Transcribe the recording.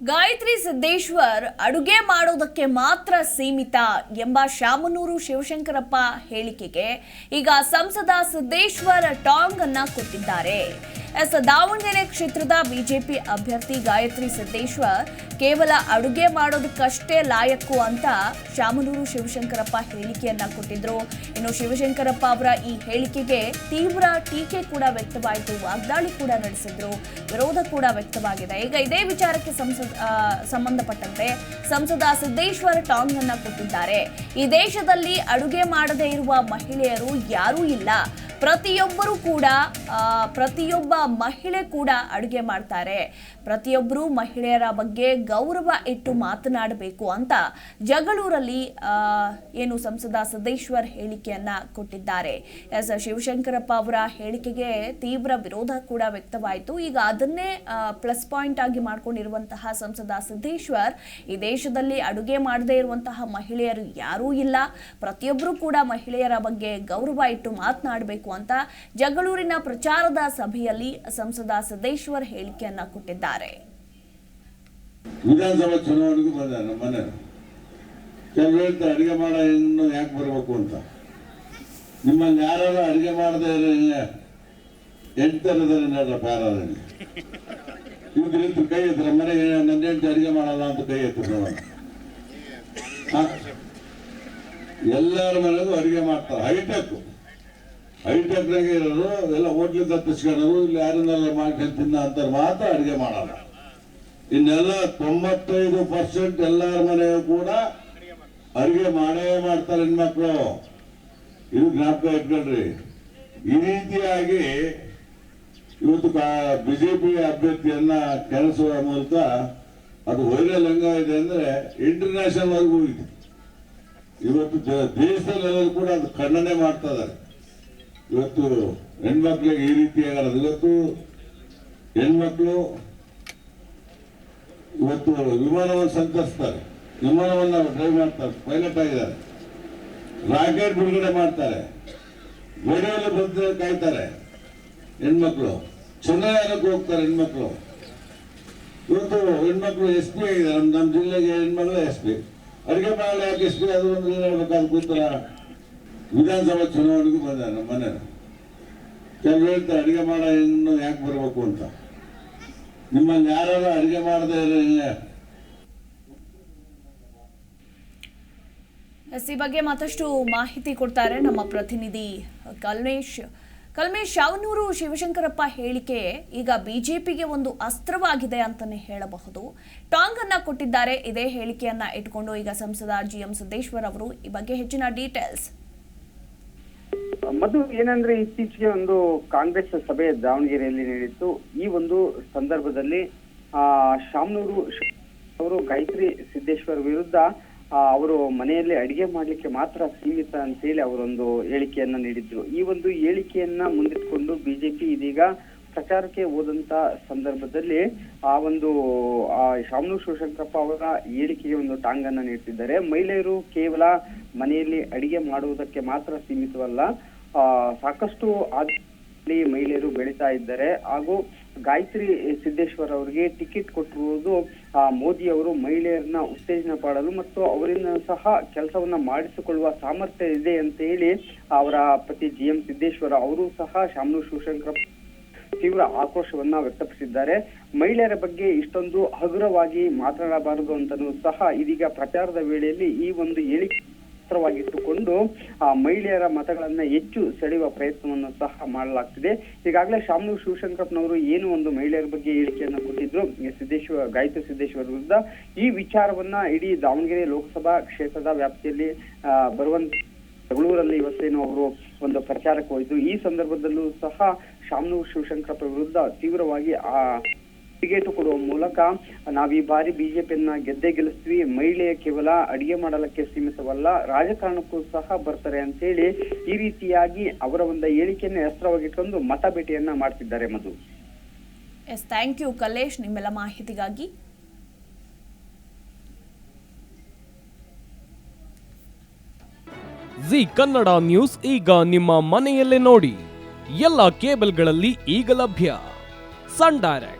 ಗಾಯತ್ರಿ ಸಿದ್ದೇಶ್ವರ್ ಅಡುಗೆ ಮಾಡೋದಕ್ಕೆ ಮಾತ್ರ ಸೀಮಿತ ಎಂಬ ಶಾಮನೂರು ಶಿವಶಂಕರಪ್ಪ ಹೇಳಿಕೆಗೆ ಈಗ ಸಂಸದ ಸಿದ್ದೇಶ್ವರ್ ಟಾಂಗ್ ಅನ್ನ ಕೊಟ್ಟಿದ್ದಾರೆ. ಎಸ್, ದಾವಣಗೆರೆ ಕ್ಷೇತ್ರದ ಬಿಜೆಪಿ ಅಭ್ಯರ್ಥಿ ಗಾಯತ್ರಿ ಸಿದ್ದೇಶ್ವರ್ ಕೇವಲ ಅಡುಗೆ ಮಾಡೋದಕ್ಕಷ್ಟೇ ಲಾಯಕ್ಕು ಅಂತ ಶಾಮನೂರು ಶಿವಶಂಕರಪ್ಪ ಹೇಳಿಕೆಯನ್ನ ಕೊಟ್ಟಿದ್ರು. ಇನ್ನು ಶಿವಶಂಕರಪ್ಪ ಅವರ ಈ ಹೇಳಿಕೆಗೆ ತೀವ್ರ ಟೀಕೆ ಕೂಡ ವ್ಯಕ್ತವಾಯಿತು. ವಾಗ್ದಾಳಿ ಕೂಡ ನಡೆಸಿದ್ರು. ವಿರೋಧ ಕೂಡ ವ್ಯಕ್ತವಾಗಿದೆ. ಈಗ ಇದೇ ವಿಚಾರಕ್ಕೆ ಸಂಸದ ಸಂಬಂಧಪಟ್ಟಂತೆ ಸಂಸದ ಸಿದ್ದೇಶ್ವರ್ ಟಾಂಗ್ ಅನ್ನ ಕೊಟ್ಟಿದ್ದಾರೆ. ಈ ದೇಶದಲ್ಲಿ ಅಡುಗೆ ಮಾಡದೇ ಇರುವ ಮಹಿಳೆಯರು ಯಾರೂ ಇಲ್ಲ. ಪ್ರತಿಯೊಬ್ಬರು ಕೂಡ ಪ್ರತಿಯೊಬ್ಬ ಮಹಿಳೆ ಕೂಡ ಅಡುಗೆ ಮಾಡ್ತಾರೆ. ಪ್ರತಿಯೊಬ್ಬರು ಮಹಿಳೆಯರ ಬಗ್ಗೆ ಗೌರವ ಇಟ್ಟು ಮಾತನಾಡಬೇಕು ಅಂತ ಜಗಳೂರಲ್ಲಿ ಏನು ಸಂಸದ ಸದೇಶ್ವರ್ ಹೇಳಿಕೆಯನ್ನ ಕೊಟ್ಟಿದ್ದಾರೆ. ಎಸ್, ಶಿವಶಂಕರಪ್ಪ ಅವರ ಹೇಳಿಕೆಗೆ ತೀವ್ರ ವಿರೋಧ ಕೂಡ ವ್ಯಕ್ತವಾಯಿತು. ಈಗ ಅದನ್ನೇ ಪ್ಲಸ್ ಪಾಯಿಂಟ್ ಆಗಿ ಮಾಡಿಕೊಂಡಿರುವಂತಹ ಸಂಸದ ಸಿದ್ದೇಶ್ವರ್, ಈ ದೇಶದಲ್ಲಿ ಅಡುಗೆ ಮಾಡದೇ ಇರುವಂತಹ ಮಹಿಳೆಯರು ಯಾರೂ ಇಲ್ಲ. ಪ್ರತಿಯೊಬ್ಬರು ಕೂಡ ಮಹಿಳೆಯರ ಬಗ್ಗೆ ಗೌರವ ಇಟ್ಟು ಮಾತನಾಡಬೇಕು ಅಂತ ಜಗಳೂರಿನ ಪ್ರಚಾರದ ಸಭೆಯಲ್ಲಿ ಸಂಸದ ಸದೇಶ್ವರ್ ಹೇಳಿಕೆಯನ್ನ ಕೊಟ್ಟಿದ್ದಾರೆ. ವಿಧಾನಸಭಾ ಚುನಾವಣೆಗೂ ಬಂದ ನಮ್ಮ ಮನೆ. ಕೆಲವರು ಹೇಳ್ತಾರೆ, ಅಡುಗೆ ಮಾಡೋ ಹೆಣ್ಣು ಯಾಕೆ ಬರಬೇಕು ಅಂತ. ನಿಮ್ಮಲ್ಲಿ ಯಾರು ಅಡುಗೆ ಮಾಡದೇ ಇರೋ ಥರದಲ್ಲಿ ನೋಡ್ರಪ್ಪ ಯಾರು ಇವ್ರು ನಿಂತು ಕೈ ಎತ್ತರ ಮನೆ ನನ್ನ ಹೆಂಡತಿ ಅಡುಗೆ ಮಾಡಲ್ಲ ಅಂತ ಕೈ ಎತ್ತರ? ಎಲ್ಲರ ಮನೆಗೂ ಅಡುಗೆ ಮಾಡ್ತಾರೆ ಹೈಟೆಕ್ ಹೈಟೆಕ್ನಾಗೆ ಇರೋರು ಎಲ್ಲ ಹೋಟ್ಲಿಗೆ ತಪ್ಪಿಸ್ಕೊಳ್ಳೋರು ಇಲ್ಲಿ ಯಾರನ್ನೆಲ್ಲ ಮಾಡ್ಕೊಂಡು ತಿನ್ನ ಅಂತ ಮಾತ್ರ ಅಡುಗೆ ಮಾಡಲ್ಲ. ಇನ್ನೆಲ್ಲ ತೊಂಬತ್ತೈದು ಪರ್ಸೆಂಟ್ ಎಲ್ಲರ ಮನೆಯೂ ಕೂಡ ಅಡುಗೆ ಮಾಡೇ ಮಾಡ್ತಾರೆ ಹೆಣ್ಮಕ್ಳು. ಇದು ಜ್ಞಾಪಕ ಇಟ್ಕೊಳ್ರಿ. ಈ ರೀತಿಯಾಗಿ ಇವತ್ತು ಬಿಜೆಪಿ ಅಭ್ಯರ್ಥಿಯನ್ನ ಕೆಳಸುವ ಮೂಲಕ ಅದು ವೈರಲ್ ಇದೆ ಅಂದ್ರೆ ಇಂಟರ್ನ್ಯಾಷನಲ್ ಆಗಿ ಹೋಗಿದೆ. ಇವತ್ತು ದೇಶದಲ್ಲೆಲ್ಲರೂ ಕೂಡ ಅದು ಖಂಡನೆ ಮಾಡ್ತಾ ಇದ್ದಾರೆ. ಇವತ್ತು ಹೆಣ್ಮಕ್ಳಿಗೆ ಈ ರೀತಿ ಆಗಲ್ಲ ಇವತ್ತು ಹೆಣ್ಮಕ್ಳು ಇವತ್ತು ವಿಮಾನವನ್ನು ಸಂತರಿಸ್ತಾರೆ ವಿಮಾನವನ್ನು ಡ್ರೈವ್ ಮಾಡ್ತಾರೆ. ಪೈಲಟ್ ಆಗಿದ್ದಾರೆ. ರಾಕೆಟ್ ಬಿಡುಗಡೆ ಮಾಡ್ತಾರೆ. ಗೋಡೆಯಲ್ಲಿ ಬಂದು ಕಾಯ್ತಾರೆ ಹೆಣ್ಮಕ್ಳು. ಚಂದ್ರಯಾನಕ್ಕೆ ಹೋಗ್ತಾರೆ ಹೆಣ್ಮಕ್ಳು. ಇವತ್ತು ಹೆಣ್ಮಕ್ಳು ಎಸ್ ಪಿ ಆಗಿದೆ ನಮ್ಮ ಜಿಲ್ಲೆಗೆ ಹೆಣ್ಮಕ್ಳು ಎಸ್ ಪಿ. ಅಡುಗೆ ಮಾಡಲು ಯಾಕೆ ಎಸ್ ಪಿ? ಅದು ಒಂದು ಹೇಳ್ಬೇಕಾದ ಕೂತರ ವಿಧಾನಸಭಾ ಚುನಾವಣೆಗೂ ಬಂದ ನಮ್ಮ ಮನೆ ಕೆಲವರು ಹೇಳ್ತಾರೆ, ಅಡುಗೆ ಮಾಡೋ ಹೆಣ್ಣು ಯಾಕೆ ಬರಬೇಕು ಅಂತ. ನಿಮ್ಮಲ್ಲಿ ಯಾರು ಅಡುಗೆ ಮಾಡದೆ ಎಸ್ ಈ ಬಗ್ಗೆ ಮತ್ತಷ್ಟು ಮಾಹಿತಿ ಕೊಡ್ತಾರೆ ನಮ್ಮ ಪ್ರತಿನಿಧಿ ಕಲ್ಮೇಶ್. ಕಲ್ಮೇಶ್ ಶಾವನೂರು ಶಿವಶಂಕರಪ್ಪ ಹೇಳಿಕೆ ಈಗ ಬಿಜೆಪಿಗೆ ಒಂದು ಅಸ್ತ್ರವಾಗಿದೆ ಅಂತಾನೆ ಹೇಳಬಹುದು. ಟಾಂಗ್ ಅನ್ನ ಕೊಟ್ಟಿದ್ದಾರೆ, ಇದೇ ಹೇಳಿಕೆಯನ್ನ ಇಟ್ಕೊಂಡು ಈಗ ಸಂಸದ ಜಿ ಎಂ ಸಿದ್ದೇಶ್ವರ್ ಅವರು ಈ ಬಗ್ಗೆ ಹೆಚ್ಚಿನ ಡೀಟೇಲ್ಸ್ ಮಧು, ಏನಂದ್ರೆ ಇತ್ತೀಚೆಗೆ ಒಂದು ಕಾಂಗ್ರೆಸ್ ಸಭೆ ದಾವಣಗೆರೆಯಲ್ಲಿ ನಡೆಯಿತು ಈ ಒಂದು ಸಂದರ್ಭದಲ್ಲಿ, ಆ, ಶಾಮನೂರು ಅವರು ಗಾಯತ್ರಿ ಸಿದ್ದೇಶ್ವರ್ ವಿರುದ್ಧ ಅವರು ಮನೆಯಲ್ಲಿ ಅಡಿಗೆ ಮಾಡ್ಲಿಕ್ಕೆ ಮಾತ್ರ ಸೀಮಿತ ಅಂತ ಹೇಳಿ ಅವರೊಂದು ಹೇಳಿಕೆಯನ್ನ ನೀಡಿದ್ರು. ಈ ಒಂದು ಹೇಳಿಕೆಯನ್ನ ಮುಂದಿಟ್ಕೊಂಡು ಬಿಜೆಪಿ ಇದೀಗ ಪ್ರಚಾರಕ್ಕೆ ಹೋದಂತ ಸಂದರ್ಭದಲ್ಲಿ, ಆ ಒಂದು, ಆ, ಶಾಮನೂರು ಶಿವಶಂಕರಪ್ಪ ಅವರ ಹೇಳಿಕೆಗೆ ಒಂದು ಟಾಂಗನ್ನ ನೀಡ್ತಿದ್ದಾರೆ. ಮಹಿಳೆಯರು ಕೇವಲ ಮನೆಯಲ್ಲಿ ಅಡಿಗೆ ಮಾಡುವುದಕ್ಕೆ ಮಾತ್ರ ಸೀಮಿತವಲ್ಲ ಸಾಕಷ್ಟು ಆದಲ್ಲಿ ಮಹಿಳೆಯರು ಬೆಳೀತಾ ಇದ್ದಾರೆ ಹಾಗೂ ಗಾಯತ್ರಿ ಸಿದ್ದೇಶ್ವರ್ ಅವರಿಗೆ ಟಿಕೆಟ್ ಕೊಟ್ಟಿರುವುದು, ಆ, ಮೋದಿ ಅವರು ಮಹಿಳೆಯರನ್ನ ಉತ್ತೇಜನ ಪಡಲು ಮತ್ತು ಅವರಿಂದ ಸಹ ಕೆಲಸವನ್ನ ಮಾಡಿಸಿಕೊಳ್ಳುವ ಸಾಮರ್ಥ್ಯ ಇದೆ ಅಂತ ಹೇಳಿ, ಅವರ ಪತಿ ಜಿ ಎಂ ಸಿದ್ದೇಶ್ವರ ಅವರು ಸಹ ಶಾಮನೂರು ಶಿವಶಂಕರ ತೀವ್ರ ಆಕ್ರೋಶವನ್ನ ವ್ಯಕ್ತಪಡಿಸಿದ್ದಾರೆ. ಮಹಿಳೆಯರ ಬಗ್ಗೆ ಇಷ್ಟೊಂದು ಹಗುರವಾಗಿ ಮಾತನಾಡಬಾರದು ಅಂತಲೂ ಸಹ ಇದೀಗ ಪ್ರಚಾರದ ವೇಳೆಯಲ್ಲಿ ಈ ಒಂದು ಹೇಳಿಕೆ ಅಸ್ತ್ರವಾಗಿಟ್ಟುಕೊಂಡು ಆ ಮಹಿಳೆಯರ ಮತಗಳನ್ನ ಹೆಚ್ಚು ಸೆಳೆಯುವ ಪ್ರಯತ್ನವನ್ನು ಸಹ ಮಾಡಲಾಗ್ತಿದೆ. ಈಗಾಗಲೇ ಶಾಮನೂರು ಶಿವಶಂಕರಪ್ಪನವರು ಏನು ಒಂದು ಮಹಿಳೆಯರ ಬಗ್ಗೆ ಹೇಳಿಕೆಯನ್ನ ಕೊಟ್ಟಿದ್ರು. ಸಿದ್ದೇಶ್ವರ, ಗಾಯತ್ರಿ ಸಿದ್ದೇಶ್ವರ ವಿರುದ್ಧ ಈ ವಿಚಾರವನ್ನ ಇಡೀ ದಾವಣಗೆರೆ ಲೋಕಸಭಾ ಕ್ಷೇತ್ರದ ವ್ಯಾಪ್ತಿಯಲ್ಲಿ ಬರುವಂತ ಬೆಂಗಳೂರಲ್ಲಿ ಇವತ್ತೇನು ಅವರು ಒಂದು ಪ್ರಚಾರಕ್ಕೆ ಹೋಯ್ತು ಈ ಸಂದರ್ಭದಲ್ಲೂ ಸಹ ಶಾಮನೂರು ಶಿವಶಂಕರಪ್ಪ ವಿರುದ್ಧ ತೀವ್ರವಾಗಿ ಆ ಟಿಕೆಟ್ ಕೊಡುವ ಮೂಲಕ ನಾವು ಈ ಬಾರಿ ಬಿಜೆಪಿಯನ್ನ ಗೆದ್ದೆ ಗೆಲ್ಲಿಸ್ತೀವಿ. ಮಹಿಳೆ ಕೇವಲ ಅಡಿಗೆ ಮಾಡಲಕ್ಕೆ ಸೀಮಿತವಲ್ಲ ರಾಜಕಾರಣಕ್ಕೂ ಸಹ ಬರ್ತಾರೆ ಅಂತೇಳಿ ಈ ರೀತಿಯಾಗಿ ಅವರ ಒಂದು ಹೇಳಿಕೆಯನ್ನ ಅಸ್ತ್ರವಾಗಿಟ್ಕೊಂಡು ಮತ ಭೇಟಿಯನ್ನ ಮಾಡ್ತಿದ್ದಾರೆ Madhu. Yes thank you Kalesh ನಿಮ್ಮೆಲ್ಲ ಮಾಹಿತಿಗಾಗಿ. ಜಿ ಕನ್ನಡ ನ್ಯೂಸ್ ಈಗ ನಿಮ್ಮ ಮನೆಯಲ್ಲೇ ನೋಡಿ. ಎಲ್ಲ ಕೇಬಲ್ಗಳಲ್ಲಿ ಈಗ ಲಭ್ಯ. Sun Direct.